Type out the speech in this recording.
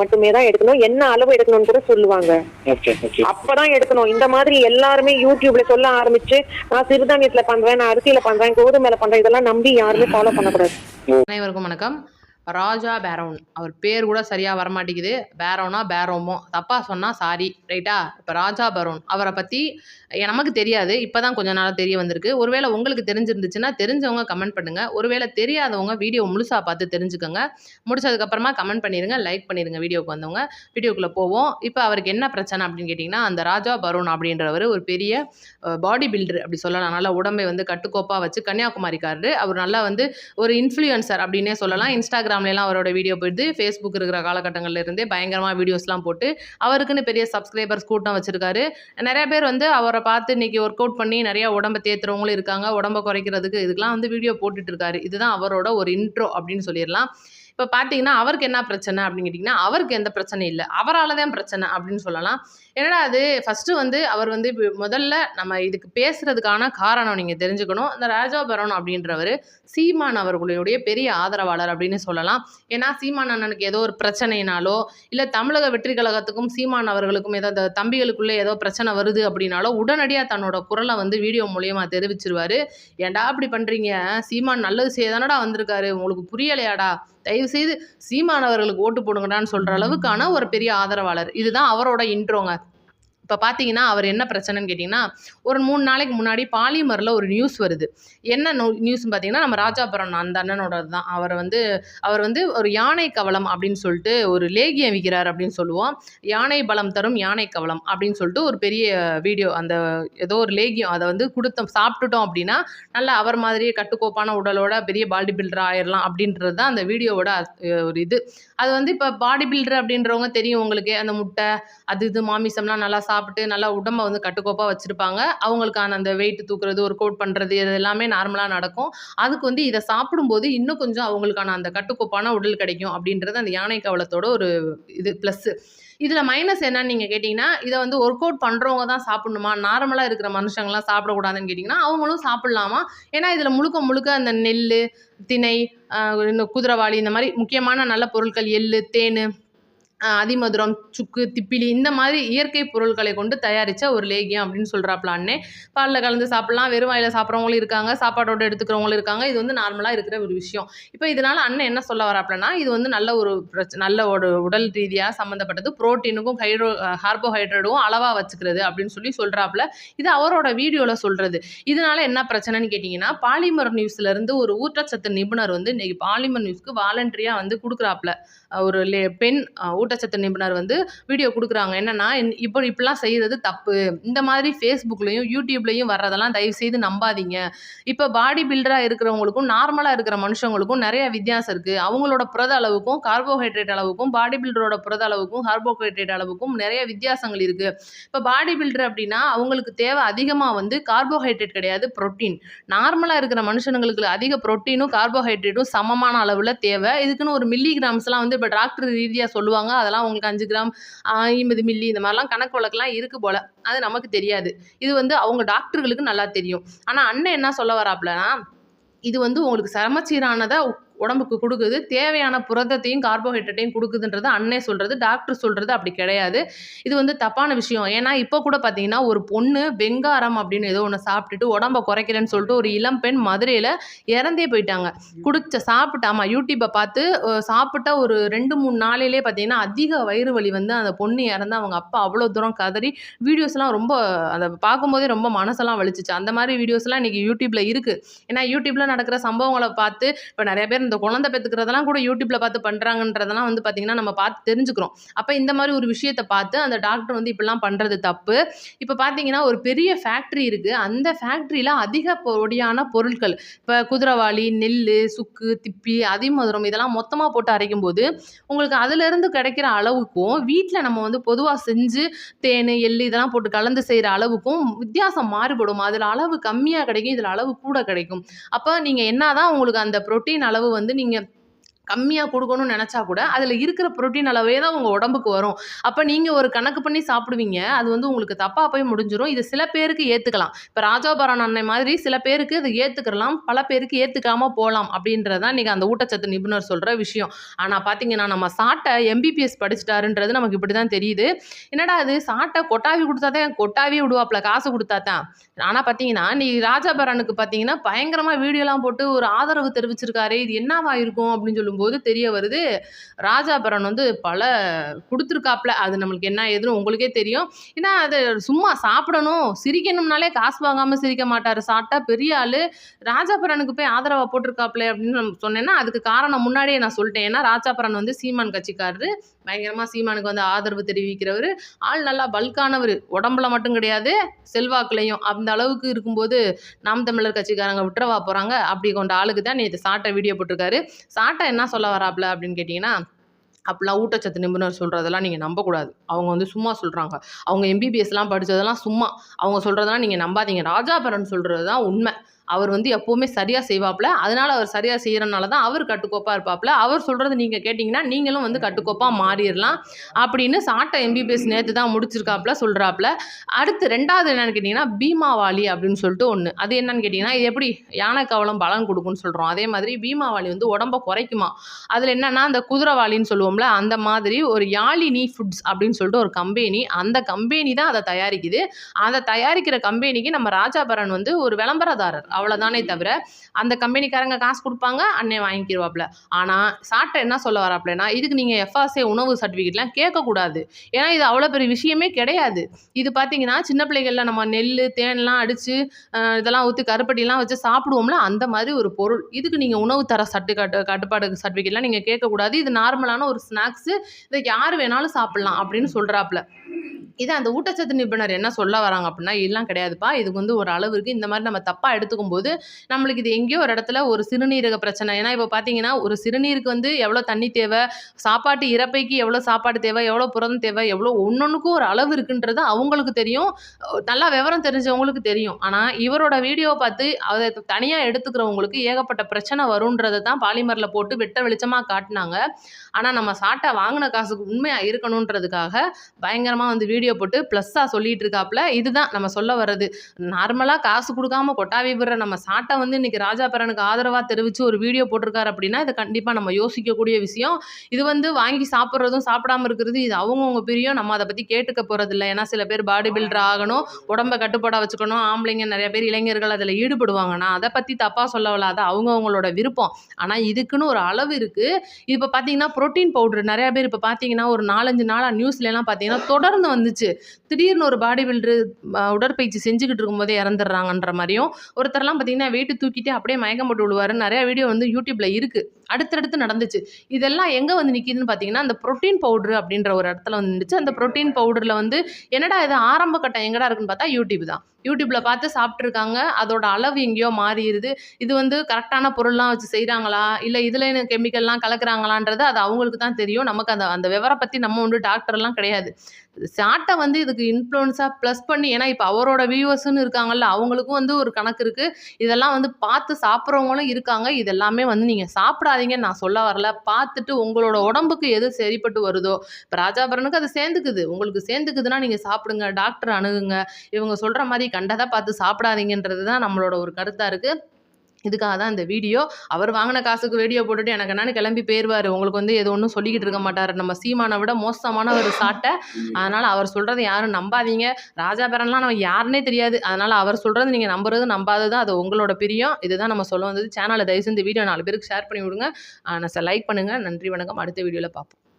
மட்டுமே தான் எடுக்கணும். என்ன அளவு எடுக்கணும்னு கூட சொல்லுவாங்க. ஓகே ஓகே அப்பதான் எடுக்கணும். இந்த மாதிரி எல்லாருமே யூடியூப்ல சொல்ல ஆரம்பிச்சு நான் சிறுதானியத்துல பண்றேன் நான் அரிசியில பண்றேன் கோதுமையில பண்றேன் இதெல்லாம் நம்பி யாருமே ஃபாலோ பண்ணக்கூடாது. அனைவருக்கும் வணக்கம். ராஜா பேரோன் அவர் பேர் கூட சரியாக வரமாட்டேங்குது. பேரோனா பேரோமோ. தப்பாக சொன்னால் சாரி ரைட்டா இப்போ ராஜா பேரோன் அவரை பற்றி நமக்கு தெரியாது. இப்போ தான் கொஞ்ச நாளாக தெரிய வந்திருக்கு. ஒருவேளை உங்களுக்கு தெரிஞ்சிருந்துச்சுன்னா தெரிஞ்சவங்க கமெண்ட் பண்ணுங்கள் ஒருவேளை தெரியாதவங்க வீடியோ முழுசாக பார்த்து தெரிஞ்சுக்கோங்க. முடிச்சதுக்கப்புறமா கமெண்ட் பண்ணிடுங்க லைக் பண்ணிடுங்க வீடியோக்கு வந்தவங்க. வீடியோக்குள்ளே போவோம். இப்போ அவருக்கு என்ன பிரச்சனை அப்படின்னு கேட்டிங்கன்னா அந்த ராஜா பரோன் அப்படின்றவர் ஒரு பெரிய பாடி பில்டர் அப்படி சொல்லலாம். நல்லா உடம்பை வந்து கட்டுக்கோப்பாக வச்சு கன்னியாகுமரிக்காரரு. அவர் நல்லா வந்து ஒரு இன்ஃப்ளூயன்சர் அப்படின்னே சொல்லலாம். இன்ஸ்டாகிராம் இன்ஸ்டாகிராம்லலாம் அவரோட வீடியோ போயிடுது. ஃபேஸ்புக் இருக்கிற காலகட்டங்களில் இருந்தே பயங்கரமாக வீடியோஸ்லாம் போட்டு அவருக்குன்னு பெரிய சப்ஸ்கிரைபர்ஸ் கூட்டம் வச்சுருக்காரு. நிறைய பேர் வந்து அவரை பார்த்து இன்னைக்கு ஒர்க் அவுட் பண்ணி நிறையா உடம்பை தேத்துறவங்களும் இருக்காங்க. உடம்பை குறைக்கிறதுக்கு இதுக்கெல்லாம் வந்து வீடியோ போட்டுட்ருக்காரு இதுதான் அவரோட ஒரு இன்ட்ரோ அப்படின்னு சொல்லிடலாம். இப்போ பார்த்தீங்கன்னா அவருக்கு என்ன பிரச்சனை அப்படின்னு கேட்டிங்கன்னா அவருக்கு எந்த பிரச்சனையும் இல்லை. அவரால் தான் பிரச்சனை அப்படின்னு சொல்லலாம். என்னடா அது? ஃபஸ்ட்டு வந்து அவர் வந்து முதல்ல நம்ம இதுக்கு பேசுகிறதுக்கான காரணம் நீங்கள் தெரிஞ்சுக்கணும். இந்த ராஜாபுரம் அப்படின்றவர் சீமான் அவர்களுடைய பெரிய ஆதரவாளர் அப்படின்னு சொல்லலாம். ஏன்னா சீமான் அண்ணனுக்கு ஏதோ ஒரு பிரச்சனைனாலோ இல்லை தமிழக வெற்றி கழகத்துக்கும் சீமான் அவர்களுக்கும் ஏதோ இந்த தம்பிகளுக்குள்ளே ஏதோ பிரச்சனை வருது அப்படின்னாலோ உடனடியாக தன்னோட குரலை வந்து வீடியோ மூலியமாக தெரிவிச்சிருவாரு. ஏன்டா அப்படி பண்ணுறீங்க சீமான் நல்லது செய்யதானடா வந்திருக்காரு. உங்களுக்கு புரியலையாடா? தயவு செய்து சீமான் அவர்களுக்கு ஓட்டு போடுங்கடான்னு சொல்கிற அளவுக்கான ஒரு பெரிய ஆதரவாளர். இதுதான் அவரோட இன்ட்ரோங்க. இப்போ பார்த்தீங்கன்னா அவர் என்ன பிரச்சனைன்னு கேட்டிங்கன்னா ஒரு மூணு நாளைக்கு முன்னாடி பாலிமரில் ஒரு நியூஸ் வருது. என்ன நியூஸ்னு பார்த்தீங்கன்னா நம்ம ராஜாபுரம் அந்த அண்ணனோட தான். அவர் வந்து அவர் வந்து ஒரு யானை கவலம் அப்படின்னு சொல்லிட்டு ஒரு லேகியம் விற்கிறார் அப்படின்னு சொல்லுவோம். யானை பலம் தரும் யானை கவலம் அப்படின்னு சொல்லிட்டு ஒரு பெரிய வீடியோ அந்த ஏதோ ஒரு லேகியம் அதை வந்து கொடுத்தோம் சாப்பிட்டுட்டோம் அப்படின்னா நல்லா அவர் மாதிரியே கட்டுக்கோப்பான உடலோட பெரிய பாடி பில்டர் ஆயிடலாம் அப்படின்றது தான் அந்த வீடியோவோட ஒரு இது. அது வந்து இப்போ பாடி பில்டர் அப்படின்றவங்க தெரியும் உங்களுக்கு அந்த முட்டை அது இது மாமிசம்லாம் நல்லா சாப்பிட்டு நல்லா உடம்ப வந்து கட்டுக்கோப்பாக வச்சுருப்பாங்க. அவங்களுக்கான அந்த வெயிட் தூக்குறது ஒரு கோட் பண்ணுறது இது எல்லாமே நார்மலாக நடக்கும். அதுக்கு வந்து இதை சாப்பிடும்போது இன்னும் கொஞ்சம் அவங்களுக்கான அந்த கட்டுக்கோப்பான உடல் கிடைக்கும் அப்படின்றது அந்த யானை கவலத்தோட ஒரு இது ப்ளஸ்ஸு இதில் மைனஸ் என்னன்னு நீங்கள் கேட்டிங்கன்னா இதை வந்து ஒர்க் அவுட் பண்ணுறவங்க தான் சாப்பிடணுமா? நார்மலாக இருக்கிற மனுஷங்களாம் சாப்பிடக்கூடாதுன்னு கேட்டிங்கன்னா அவங்களும் சாப்பிட்லாமா? ஏன்னா இதில் முழுக்க முழுக்க அந்த நெல் திணை ஆஹ் இன்னும் இந்த மாதிரி முக்கியமான நல்ல பொருட்கள் எள்ளு தேன் அதிமதுரம் சுக்கு திப்பிலி இந்த மாதிரி இயற்கை பொருட்களை கொண்டு தயாரித்த ஒரு லேகியம் அப்படின்னு சொல்கிறாப்ல அண்ணே பாலில் கலந்து சாப்பிட்லாம் வெறும் வாயில் சாப்பிட்றவங்களும் இருக்காங்க சாப்பாடோட எடுத்துக்கிறவங்களும் இருக்காங்க. இது வந்து நார்மலாக இருக்கிற ஒரு விஷயம். இப்போ இதனால் அண்ணன் என்ன சொல்ல வராப்லனா இது வந்து நல்ல ஒரு பிரச்ச நல்ல ஒரு உடல் ரீதியாக சம்மந்தப்பட்டது ப்ரோட்டீனுக்கும் ஹைட்ரோ கார்போஹைட்ரேட்டும் அளவாக வச்சுக்கிறது அப்படின்னு சொல்லி சொல்கிறாப்புல இது அவரோட வீடியோவில் சொல்கிறது இதனால என்ன பிரச்சனைன்னு கேட்டிங்கன்னா பாலிமர் நியூஸ்லேருந்து ஒரு ஊட்டச்சத்து நிபுணர் வந்து இன்றைக்கி பாலிமர் நியூஸ்க்கு வாலண்டரியாக வந்து கொடுக்குறாப்புல ஒரு லே பெண் ஊட்ட ஊட்டச்சத்து நிபுணர் வந்து வீடியோ கொடுக்குறாங்க. என்னன்னா இப்போ இப்படிலாம் செய்கிறது தப்பு. இந்த மாதிரி ஃபேஸ்புக்லேயும் யூடியூப்லேயும் வர்றதெல்லாம் தயவு செய்து நம்பாதீங்க. இப்போ பாடி பில்டராக இருக்கிறவங்களுக்கும் நார்மலாக இருக்கிற மனுஷங்களுக்கும் நிறைய வித்தியாசம் இருக்குது அவங்களோட புரத அளவுக்கும் கார்போஹைட்ரேட் அளவுக்கும் பாடி பில்டரோட புரத அளவுக்கும் கார்போஹைட்ரேட் அளவுக்கும் நிறைய வித்தியாசங்கள் இருக்குது இப்போ பாடி பில்டர் அப்படின்னா அவங்களுக்கு தேவை அதிகமாக வந்து கார்போஹைட்ரேட் கிடையாது புரோட்டீன் நார்மலாக இருக்கிற மனுஷனுங்களுக்கு அதிக ப்ரோட்டீனும் கார்போஹைட்ரேட்டும் சமமான அளவில் தேவை. இதுக்குன்னு ஒரு மில்லி கிராம்ஸ்லாம் வந்து இப்போ டாக்டர் ரீதியாக சொல்லுவாங்க அதெல்லாம் உங்களுக்கு அஞ்சு கிராம் ஐம்பது மில்லி இந்த மாதிரிலாம் கணக்கு வழக்கெல்லாம் இருக்குது போல். அது நமக்கு தெரியாது. இது வந்து அவங்க டாக்டர்களுக்கு நல்லா தெரியும். ஆனால் அண்ணன் என்ன சொல்ல வராப்லனா இது வந்து உங்களுக்கு சமச்சீரானதை உடம்புக்கு கொடுக்குது. தேவையான புரதத்தையும் கார்போஹைட்ரேட்டையும் கொடுக்குதுன்றது அண்ணே சொல்கிறது டாக்டர் சொல்கிறது அப்படி கிடையாது. இது வந்து தப்பான விஷயம். ஏன்னா இப்போ கூட பார்த்தீங்கன்னா ஒரு பொண்ணு வெங்காரம் அப்படின்னு ஏதோ ஒன்று சாப்பிட்டுட்டு உடம்பை குறைக்கிறேன்னு சொல்லிட்டு ஒரு இளம் பெண் மதுரையில் இறந்தே போயிட்டாங்க. குடிச்ச சாப்பிட்டாமா யூடியூப்பை பார்த்து சாப்பிட்ட ஒரு ரெண்டு மூணு நாளையிலே பார்த்தீங்கன்னா அதிக வயிறு வலி வந்து அந்த பொண்ணு இறந்து அவங்க அப்பா அவ்வளோ தூரம் கதறி வீடியோஸ்லாம் ரொம்ப அதை பார்க்கும்போதே ரொம்ப மனசெல்லாம் வலிச்சிச்சு. அந்த மாதிரி வீடியோஸ்லாம் இன்றைக்கி யூடியூப்பில் இருக்குது ஏன்னா யூடியூப்பில் நடக்கிற சம்பவங்களை பார்த்து இப்போ நிறைய பேர் இந்த குழந்தை பெற்றுக்கிறதெல்லாம் கூட யூடியூப்பில் பார்த்து பண்ணுறாங்கன்றதெல்லாம் வந்து பார்த்திங்கன்னா நம்ம பார்த்து தெரிஞ்சுக்கிறோம். அப்போ இந்த மாதிரி ஒரு விஷயத்தை பார்த்து அந்த டாக்டர் வந்து இப்படிலாம் பண்ணுறது தப்பு. இப்போ பார்த்தீங்கன்னா ஒரு பெரிய ஃபேக்ட்ரி இருக்குது அந்த ஃபேக்ட்ரியில் அதிக பொடியான பொருட்கள் இப்போ குதிரவாளி நெல் சுக்கு திப்பி அதிமதுரம் இதெல்லாம் மொத்தமாக போட்டு அரைக்கும் போது உங்களுக்கு அதுலேருந்து கிடைக்கிற அளவுக்கும் வீட்டில் நம்ம வந்து பொதுவாக செஞ்சு தேன் எள் இதெல்லாம் போட்டு கலந்து செய்கிற அளவுக்கும் வித்தியாசம் மாறுபடும். அதில் அளவு கம்மியாக கிடைக்கும் இதில் அளவு கூட கிடைக்கும். அப்போ நீங்கள் என்னதான் உங்களுக்கு அந்த புரோட்டீன் அளவு வந்து நீங்கள் கம்மியாக கொடுக்கணும்னு நினச்சா கூட அதில் இருக்கிற புரோட்டீன் அளவே தான் உங்கள் உடம்புக்கு வரும். அப்போ நீங்கள் ஒரு கணக்கு பண்ணி சாப்பிடுவீங்க. அது வந்து உங்களுக்கு தப்பாக போய் முடிஞ்சிடும் இது சில பேருக்கு ஏற்றுக்கலாம் இப்போ ராஜாபரன் அன்னை மாதிரி சில பேருக்கு இது ஏற்றுக்கலாம் பல பேருக்கு ஏற்றுக்காமல் போகலாம் அப்படின்றது தான் இன்றைக்கி அந்த ஊட்டச்சத்து நிபுணர் சொல்கிற விஷயம். ஆனால் பார்த்தீங்கன்னா நம்ம சாட்டை எம்பிபிஎஸ் படிச்சிட்டாருன்றது நமக்கு இப்படி தான் தெரியுது. என்னடா அது சாட்டை கொட்டாவி கொடுத்தா தான் கொட்டாவி விடுவாப்ல காசு கொடுத்தா தான் ஆனால் பார்த்தீங்கன்னா நீ ராஜாபரனுக்கு பார்த்தீங்கன்னா பயங்கரமாக வீடியோலாம் போட்டு ஒரு ஆதரவு தெரிவிச்சிருக்காரு. இது என்னவா இருக்கும் அப்படின்னு சொல்லும்போது போது தெரிய வருது ராஜாபரன் வந்து பல கொடுத்துருக்காப்புல அது நம்மளுக்கு என்ன ஏதுன்னு உங்களுக்கே தெரியும். ஏன்னா அது சும்மா சாப்பிடணும் சிரிக்கணும்னாலே காசு வாங்காமல் சிரிக்க மாட்டார். சாப்பிட்டா பெரிய ஆள். ராஜாபரனுக்கு போய் ஆதரவாக போட்டிருக்காப்புல அப்படின்னு நம்ம சொன்னேன்னா அதுக்கு காரணம் முன்னாடியே நான் சொல்லிட்டேன். ஏன்னா ராஜாபரன் வந்து சீமான் கட்சிக்காரரு. பயங்கரமாக சீமானுக்கு வந்து ஆதரவு தெரிவிக்கிறவர். ஆள் நல்லா பல்கானவர். உடம்புல மட்டும் கிடையாது செல்வாக்குலையும். அந்த அளவுக்கு இருக்கும்போது நாம் தமிழர் கட்சிக்காரங்க விட்டுறவா போகிறாங்க அப்படி கொண்ட ஆளுக்கு தான் நேற்று சாட்டை வீடியோ போட்டிருக்காரு. சாட்டை என்ன சொல்ல வராப்ல அப்படின்னு கேட்டிங்கன்னா அப்படிலாம் ஊட்டச்சத்து நிபுணர் சொல்கிறதெல்லாம் நீங்கள் நம்பக்கூடாது. அவங்க வந்து சும்மா சொல்கிறாங்க அவங்க எம்பிபிஎஸ்லாம் படித்ததெல்லாம் சும்மா. அவங்க சொல்கிறதெல்லாம் நீங்கள் நம்பாதீங்க. ராஜாபரன் சொல்கிறது தான் உண்மை. அவர் வந்து எப்போவுமே சரியாக செய்வாப்புல. அதனால அவர் சரியாக செய்கிறனால தான் அவர் கட்டுக்கோப்பாக இருப்பாப்புல. அவர் சொல்கிறது நீங்கள் கேட்டிங்கன்னா நீங்களும் வந்து கட்டுக்கோப்பாக மாறிடலாம் அப்படின்னு சாட்டை எம்பிபிஎஸ் நேற்று தான் முடிச்சிருக்காப்புல சொல்கிறாப்புல அடுத்து ரெண்டாவது என்னென்னு கேட்டிங்கன்னா பீமாவாளி அப்படின்னு சொல்லிட்டு ஒன்று அது என்னன்னு கேட்டிங்கன்னா இது எப்படி யானை கவலம் பலன் கொடுக்குன்னு சொல்கிறோம் அதே மாதிரி பீமாவாளி வந்து உடம்ப குறைக்குமா? அதில் என்னென்னா அந்த குதிரைவாளின்னு சொல்லுவோம்ல அந்த மாதிரி ஒரு யாழினி ஃபுட்ஸ் அப்படின்னு சொல்லிட்டு ஒரு கம்பெனி அந்த கம்பெனி தான் அதை தயாரிக்குது. அதை தயாரிக்கிற கம்பெனிக்கு நம்ம ராஜாபரன் வந்து ஒரு விளம்பரதாரர். அவ்வளோதானே தவிர அந்த கம்பெனிக்காரங்க காசு கொடுப்பாங்க அண்ணே வாங்கிக்கிடுவாப்புல ஆனால் சாட்டை என்ன சொல்ல வராப்புலனா இதுக்கு நீங்கள் எஃப்ஆர்சே உணவு சர்டிஃபிகேட்லாம் கேட்கக்கூடாது. ஏன்னா இது அவ்வளோ பெரிய விஷயமே கிடையாது. இது பார்த்தீங்கன்னா சின்ன பிள்ளைகளில் நம்ம நெல் தேன்லாம் அடித்து இதெல்லாம் ஊற்றி கருப்பட்டிலாம் வச்சு சாப்பிடுவோம்ல அந்த மாதிரி ஒரு பொருள். இதுக்கு நீங்கள் உணவு தர சட்டு கட்டு கட்டுப்பாடு சர்டிஃபிகேட்லாம் நீங்கள் கேட்கக்கூடாது. இது நார்மலான ஒரு ஸ்நாக்ஸு இதை யார் வேணாலும் சாப்பிட்லாம் அப்படின்னு சொல்கிறாப்புல இது அந்த ஊட்டச்சத்து நிபுணர் என்ன சொல்ல வராங்க அப்படின்னா எல்லாம் கிடையாதுப்பா. இதுக்கு வந்து ஒரு அளவு இருக்குது இந்த மாதிரி நம்ம தப்பாக எடுத்துக்கும் போது நம்மளுக்கு இது எங்கேயோ ஒரு இடத்துல ஒரு சிறுநீரக பிரச்சனை. ஏன்னா இப்போ பார்த்தீங்கன்னா ஒரு சிறுநீருக்கு வந்து எவ்வளோ தண்ணி தேவை சாப்பாட்டு இறப்பைக்கு எவ்வளோ சாப்பாடு தேவை எவ்வளோ புரதம் தேவை எவ்வளோ ஒன்றொன்றுக்கும் ஒரு அளவு இருக்குன்றது அவங்களுக்கு தெரியும். நல்லா விவரம் தெரிஞ்சவங்களுக்கு தெரியும். ஆனால் இவரோட வீடியோ பார்த்து அதை தனியாக எடுத்துக்கிறவங்களுக்கு ஏகப்பட்ட பிரச்சனை வருன்றதை தான் பாலிமரில் போட்டு வெட்ட வெளிச்சமாக காட்டினாங்க. ஆனால் நம்ம சாட்டை வாங்கின காசுக்கு உண்மையாக இருக்கணுன்றதுக்காக பயங்கரமாக வந்து வீடியோ வீடியோ போட்டு ப்ளஸ்ஸாக சொல்லிட்டு இருக்காப்புல இதுதான் நம்ம சொல்ல வர்றது. நார்மலாக காசு கொடுக்காம கொட்டாவி விடுற நம்ம சாட்டை வந்து இன்னைக்கு ராஜாபரனுக்கு ஆதரவாக தெரிவித்து ஒரு வீடியோ போட்டிருக்காரு அப்படின்னா இது கண்டிப்பாக நம்ம யோசிக்கக்கூடிய விஷயம். இது வந்து வாங்கி சாப்பிட்றதும் சாப்பிடாம இருக்கிறது இது அவங்கவுங்க பிரியம். நம்ம அதை பற்றி கேட்டுக்க போகிறதில்ல ஏன்னா சில பேர் பாடி பில்டர் ஆகணும் உடம்ப கட்டுப்பாடாக வச்சுக்கணும். ஆம்பளைங்க நிறைய பேர் இளைஞர்கள் அதில் ஈடுபடுவாங்க. நான் அதை பற்றி தப்பாக சொல்ல வராத அவங்கவுங்களோட விருப்பம். ஆனால் இதுக்குன்னு ஒரு அளவு இருக்குது இப்போ பார்த்தீங்கன்னா ப்ரோட்டீன் பவுடர் நிறைய பேர் இப்போ பார்த்தீங்கன்னா ஒரு நாலஞ்சு நாளாக நியூஸ்லலாம் பார்த்தீங்கன்னா தொடர்ந்து வந்து இருந்துச்சு திடீர்னு ஒரு பாடி பில்டரு உடற்பயிற்சி செஞ்சுக்கிட்டு இருக்கும்போதே இறந்துடுறாங்கன்ற மாதிரியும் ஒருத்தர்லாம் பார்த்தீங்கன்னா வெயிட்டு தூக்கிட்டு அப்படியே மயக்கம் போட்டு விடுவாரு நிறைய வீடியோ வந்து யூடியூப்ல இருக்குது அடுத்தடுத்து நடந்துச்சு. இதெல்லாம் எங்கே வந்து நிற்கிதுன்னு பார்த்தீங்கன்னா அந்த ப்ரோட்டீன் பவுடர் அப்படின்ற ஒரு இடத்துல வந்துச்சு அந்த ப்ரோட்டீன் பவுடரில் வந்து என்னடா இது ஆரம்ப கட்டம் எங்கடா இருக்குன்னு பார்த்தா யூடியூப் தான். யூடியூப்பில் பார்த்து சாப்பிட்ருக்காங்க அதோட அளவு எங்கேயோ மாறிடுது. இது வந்து கரெக்டான பொருள்லாம் வச்சு செய்கிறாங்களா இல்லை இதில் கெமிக்கல்லாம் கலக்குறாங்களான்றது அது அவங்களுக்கு தான் தெரியும். நமக்கு அந்த அந்த விவரம் பற்றி நம்ம ஒன்று டாக்டர்லாம் கிடையாது. சாட்டை வந்து இதுக்கு இன்ஃப்ளூயன்ஸாக ப்ளஸ் பண்ணி ஏன்னா இப்போ அவரோட வியூவர்ஸ்னு இருக்காங்கல்ல அவங்களுக்கும் வந்து ஒரு கணக்கு இருக்குது இதெல்லாம் வந்து பார்த்து சாப்பிட்றவங்களும் இருக்காங்க. இதெல்லாமே வந்து நீங்கள் சாப்பிடாதீங்கன்னு நான் சொல்ல வரல. பார்த்துட்டு உங்களோட உடம்புக்கு எது சரிப்பட்டு வருதோ இப்போ ராஜாபரனுக்கு அது சேர்ந்துக்குது. உங்களுக்கு சேர்ந்துக்குதுன்னா நீங்கள் சாப்பிடுங்க டாக்டர் அணுகுங்க. இவங்க சொல்கிற மாதிரி கண்டதாக பார்த்து சாப்பிடாதீங்கன்றது தான் நம்மளோட ஒரு கருத்தாக இருக்குது இதுக்காக தான் இந்த வீடியோ. அவர் வாங்கின காசுக்கு வீடியோ போட்டுட்டு எனக்கு என்னன்னு கிளம்பி போயிடுவார் உங்களுக்கு வந்து எது ஒன்றும் சொல்லிக்கிட்டு இருக்க மாட்டார். நம்ம சீமானை விட மோசமான ஒரு சாட்டை. அதனால் அவர் சொல்கிறத யாரும் நம்பாதீங்க. ராஜா பேரன்லாம் நம்ம யாருன்னே தெரியாது. அதனால் அவர் சொல்கிறது நீங்கள் நம்புறது நம்பாதது. அது உங்களோட பிரியம். இதுதான் நம்ம சொல்ல வந்தது. சேனலை தயவுசெய்து வீடியோ நாலு பேருக்கு ஷேர் பண்ணி விடுங்க. லைக் பண்ணுங்கள் நன்றி வணக்கம். அடுத்த வீடியோவில் பார்ப்போம்